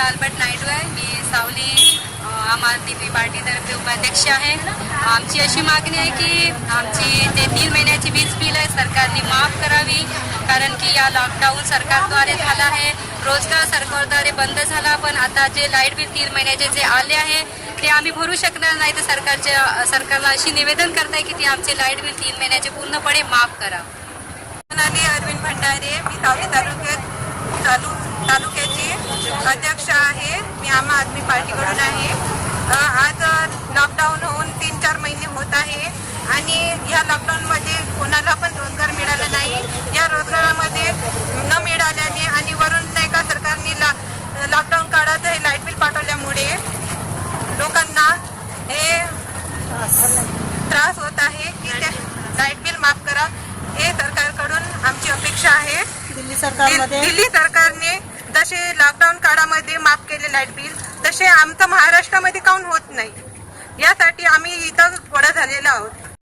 Ranjit Albert Naidu आहे. मी सावली आम आदमी पार्टीतर्फे उपाध्यक्ष आहे. आमची अशी मागणी आहे की आमची ते तीन महिन्याची वीज बिल आहे सरकारने माफ करावी. कारण की या लॉकडाऊन सरकारद्वारे झाला आहे. रोजगार सरकारद्वारे बंद झाला पण आता जे लाइट बिल तीन महिन्याचे जे आले आहे ते आम्ही भरू शकणार नाही. तर सरकारच्या सरकारला अशी निवेदन करताय की ती आमचे लाइट बिल तीन महिन्याचे पूर्णपणे माफ करा अरविंद भंडारे. मी सावली तालुक्यात तालु तालुक्याची अध्यक्ष आम आदमी पार्टीकडून आहे. आज लॉकडाऊन होऊन तीन चार महिने होत आहे. आणि या लॉकडाऊनमध्ये कोणाला पण रोजगार मिळाला नाही. या रोजगारामध्ये न मिळाल्याने आणि वरून नाही का सरकारने ला लॉकडाऊन काळात हे लाइट बिल पाठवल्यामुळे लोकांना हे त्रास होत आहे की ते लाइट बिल माफ करा. हे सरकारकडून आमची अपेक्षा आहे. दिल्ली दिल- सरकारमध्ये दिल्ली सरकारने जसे लॉकडाऊन काळामध्ये माफ केले लाइट बिल तसे आमचं महाराष्ट्रामध्ये काऊन होत नाही? यासाठी आम्ही इथं गोळा झालेलो आहोत.